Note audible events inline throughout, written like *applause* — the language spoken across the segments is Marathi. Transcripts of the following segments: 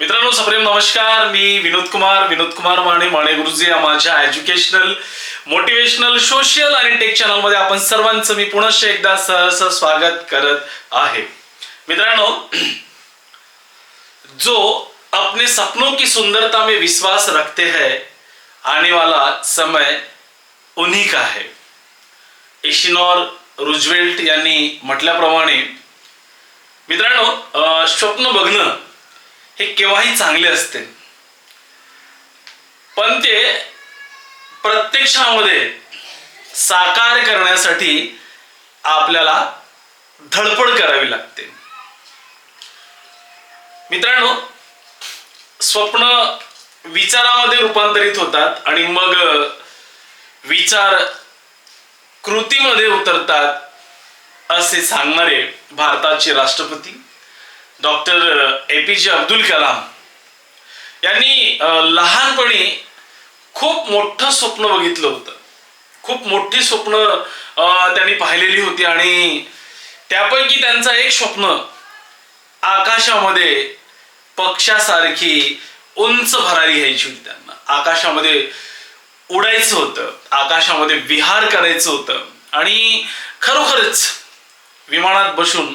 मित्रांनो सप्रेम नमस्कार. मी विनोद कुमार. विनोद कुमार माने माने गुरुजी या माझ्या एज्युकेशनल मोटिवेशनल सोशल आणि टेक चॅनलमध्ये आपण सर्वांचं मी पुनश्च एकदा सहर्ष स्वागत करत आहे. मित्रांनो *clears throat* जो अपने सपनों की सुंदरता में विश्वास रखते हैं आने वाला समय उन्हीं का है. एशिनॉर रुजवेल्ट यांनी म्हटल्याप्रमाणे मित्रांनो स्वप्न बघणं हे केव्हाही चांगले असते. पण ते प्रत्यक्षामध्ये साकार करण्यासाठी आपल्याला धडपड करावी लागते. मित्रांनो स्वप्न विचारामध्ये रूपांतरित होतात आणि मग विचार कृतीमध्ये उतरतात असे सांगणारे भारताचे राष्ट्रपती डॉक्टर ए पी जे अब्दुल कलाम यांनी लहानपणी खूप मोठं स्वप्न बघितलं होतं. खूप मोठी स्वप्न त्यांनी पाहिलेली होती आणि त्यापैकी त्यांचं एक स्वप्न आकाशामध्ये पक्षासारखी उंच भरारी घ्यायची होती त्यांना. आकाशामध्ये उडायचं होतं. आकाशामध्ये विहार करायचं होतं. आणि खरोखरच विमानात बसून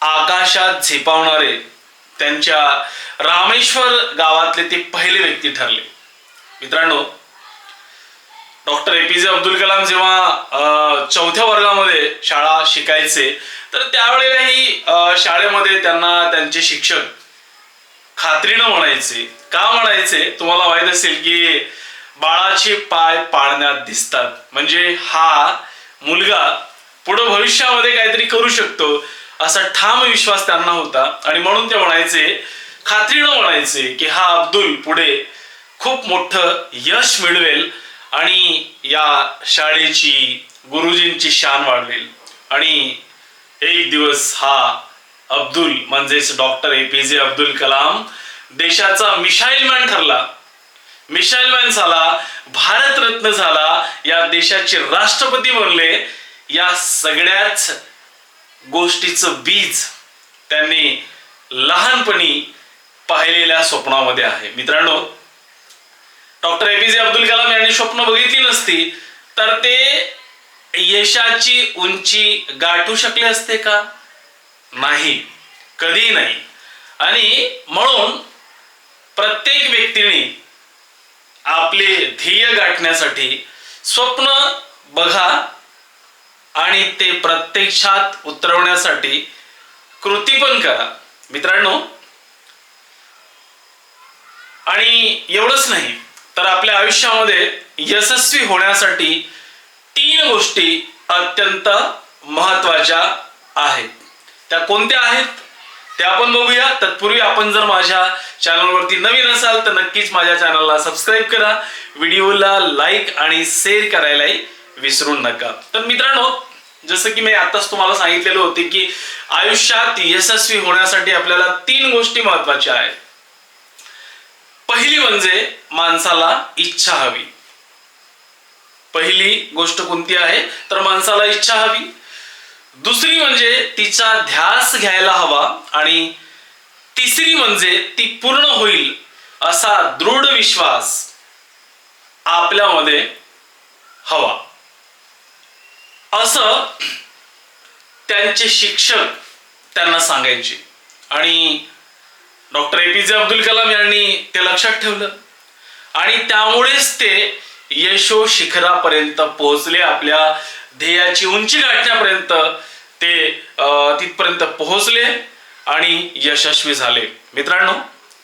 आकाशात झेपावणारे त्यांच्या रामेश्वर गावातले ते पहिले व्यक्ती ठरले. मित्रांनो डॉक्टर ए पी जे अब्दुल कलाम जेव्हा चौथ्या वर्गामध्ये शाळा शिकायचे तर त्यावेळेलाही शाळेमध्ये त्यांना त्यांचे शिक्षक खात्रीनं म्हणायचे. का म्हणायचे? तुम्हाला माहीत असेल की बाळाचे पाय पाळण्यात दिसतात. म्हणजे हा मुलगा पुढे भविष्यामध्ये काहीतरी करू शकतो. असा ठाम विश्वास त्यांना होता. आणि म्हणून ते म्हणायचे खात्रीनं म्हणायचे की हा अब्दुल पुढे खूप मोठं यश मिळवेल आणि या शाळेची गुरुजींची शान वाढवेल. आणि एक दिवस हा अब्दुल म्हणजेच डॉक्टर ए पी जे अब्दुल कलाम देशाचा मिसाईल मॅन ठरला. मिसाईल मॅन झाला भारतरत्न झाला या देशाचे राष्ट्रपती बनले या सगळ्याच गोष्टीचं बीज त्यांनी लहानपणी पाहिलेल्या स्वप्नामध्ये आहे. मित्रांनो डॉक्टर ए पी जे अब्दुल कलाम यांनी स्वप्न बघितली नसती तर ते यशाची उंची गाठू शकले असते का? नाही कधी नाही. आणि म्हणून प्रत्येक व्यक्तीने आपले ध्येय गाठण्यासाठी स्वप्न बघा आणि ते प्रत्यक्षात उतरवण्यासाठी कृती पण करा. मित्रांनो आणि एवढंच नाही तर आपल्या आयुष्यामध्ये यशस्वी होण्यासाठी तीन गोष्टी अत्यंत महत्त्वाच्या आहेत. त्या कोणत्या आहेत? त्या आपण बघूया. तत्पूर्वी आपण जर माझ्या चॅनलवरती नवीन असाल तर नक्कीच माझ्या चॅनलला सबस्क्राईब करा. व्हिडिओला लाईक आणि शेअर करायलाही विसरू नका. तर मित्रांनो जसं की मी आताच तुम्हाला सांगितलेलं होते की आयुष्यात यशस्वी होण्यासाठी आपल्याला तीन गोष्टी महत्त्वाच्या आहेत. पहिली म्हणजे माणसाला इच्छा हवी. पहिली गोष्ट कोणती आहे? तर माणसाला इच्छा हवी. दुसरी म्हणजे तिचा ध्यास घ्यायला हवा आणि तिसरी म्हणजे ती पूर्ण होईल असा दृढ विश्वास आपल्यामध्ये हवा. असं त्यांचे शिक्षक त्यांना सांगायचे. आणि डॉक्टर ए पी जे अब्दुल कलाम यांनी ते लक्षात ठेवलं. आणि त्यामुळेच ते यशो शिखरापर्यंत पोहोचले. आपल्या ध्येयाची उंची गाठण्यापर्यंत ते अं, तिथपर्यंत पोहोचले आणि यशस्वी झाले. मित्रांनो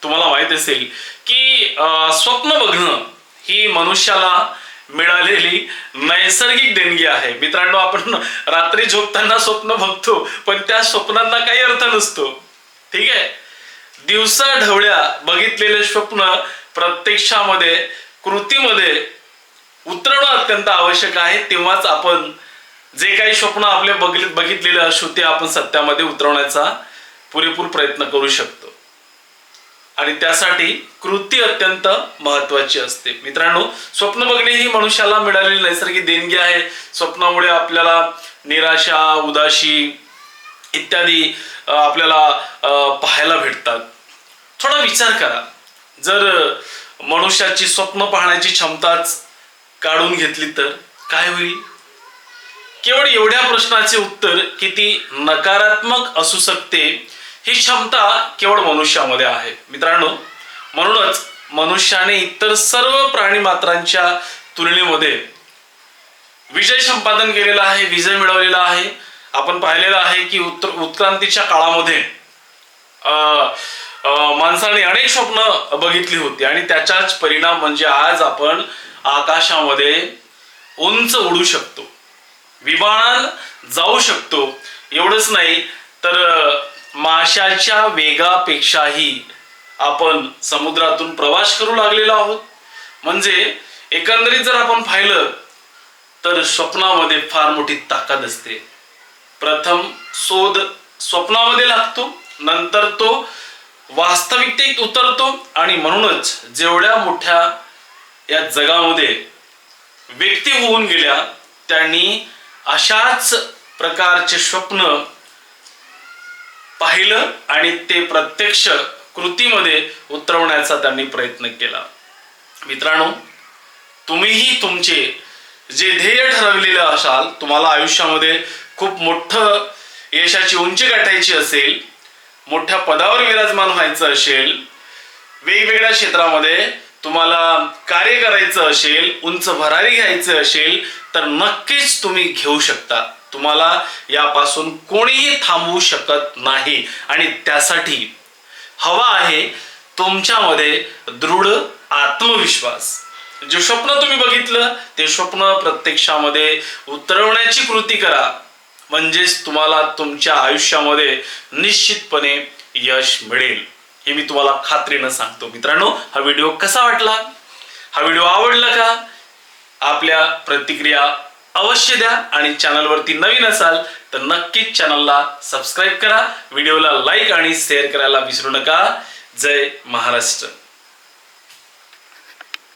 तुम्हाला माहीत असेल की अं, स्वप्न बघणं ही मनुष्याला मिळालेली नैसर्गिक देणगी आहे. मित्रांनो आपण रात्री झोपताना स्वप्न बघतो पण त्या स्वप्नांना काही अर्थ नसतो. ठीक आहे? दिवसा ढवळ्या बघितलेले स्वप्न प्रत्यक्षामध्ये कृतीमध्ये उतरवणं अत्यंत आवश्यक आहे. तेव्हाच आपण जे काही स्वप्न आपले बघ बघितलेले असू ते आपण सत्यामध्ये उतरवण्याचा पुरेपूर प्रयत्न करू शकतो. आणि त्यासाठी कृती अत्यंत महत्वाची असते. मित्रांनो स्वप्न बघणे ही मनुष्याला मिळालेली नैसर्गिक देणगी आहे. स्वप्नामुळे आपल्याला निराशा उदाशी इत्यादी आपल्याला पाहायला भेटतात. थोडा विचार करा. जर मनुष्याची स्वप्न पाहण्याची क्षमताच काढून घेतली तर काय होईल? केवळ एवढ्या प्रश्नाचे उत्तर किती नकारात्मक असू शकते ही क्षमता केवळ मनुष्यामध्ये आहे. मित्रांनो म्हणूनच मनुष्याने इतर सर्व प्राणी मात्रांच्या तुलनेमध्ये विजय संपादन केलेला आहे विजय मिळवलेला आहे. आपण पाहिलेलं आहे की उत्तर उत्क्रांतीच्या काळामध्ये अं, माणसाने अनेक स्वप्न बघितली होती आणि त्याचाच परिणाम म्हणजे आज आपण आकाशामध्ये उंच उडू शकतो. विमानात जाऊ शकतो. एवढंच नाही तर माशाच्या वेगापेक्षाही आपण समुद्रातून प्रवास करू लागलेलो आहोत. म्हणजे एकंदरीत जर आपण पाहिलं तर स्वप्नामध्ये फार मोठी ताकद असते. प्रथम शोध स्वप्नामध्ये लागतो नंतर तो वास्तविकतेत उतरतो आणि म्हणूनच जेवढ्या मोठ्या या जगामध्ये व्यक्ती होऊन गेल्या त्यांनी अशाच प्रकारचे स्वप्न पाहिलं आणि ते प्रत्यक्ष कृतीमध्ये उतरवण्याचा त्यांनी प्रयत्न केला. मित्रांनो तुम्हीही तुमचे जे ध्येय ठरवलेले असाल तुम्हाला आयुष्यामध्ये खूप मोठं यशाची उंची गाठायची असेल मोठ्या पदावर विराजमान व्हायचं असेल वेगवेगळ्या क्षेत्रामध्ये तुम्हाला कार्य करायचं असेल उंच भरारी घ्यायचं असेल तर नक्कीच तुम्ही घेऊ शकता. तुम्हाला यापासून कोणीही थांबवू शकत नाही. आणि त्यासाठी हवा आहे तुमच्यामध्ये दृढ आत्मविश्वास. जे स्वप्न तुम्ही बघितलं ते स्वप्न प्रत्यक्षामध्ये उतरवण्याची कृती करा. म्हणजेच तुम्हाला तुमच्या आयुष्यामध्ये निश्चितपणे यश मिळेल. हे मी तुम्हाला खात्रीनं सांगतो. मित्रांनो हा व्हिडिओ कसा वाटला? हा व्हिडिओ आवडला का? आपल्या प्रतिक्रिया अवश्य द्या आणि चॅनलवरती नवीन असाल तर नक्कीच चॅनलला सबस्क्राईब करा व्हिडिओला लाईक आणि शेअर करायला विसरू नका. जय महाराष्ट्र.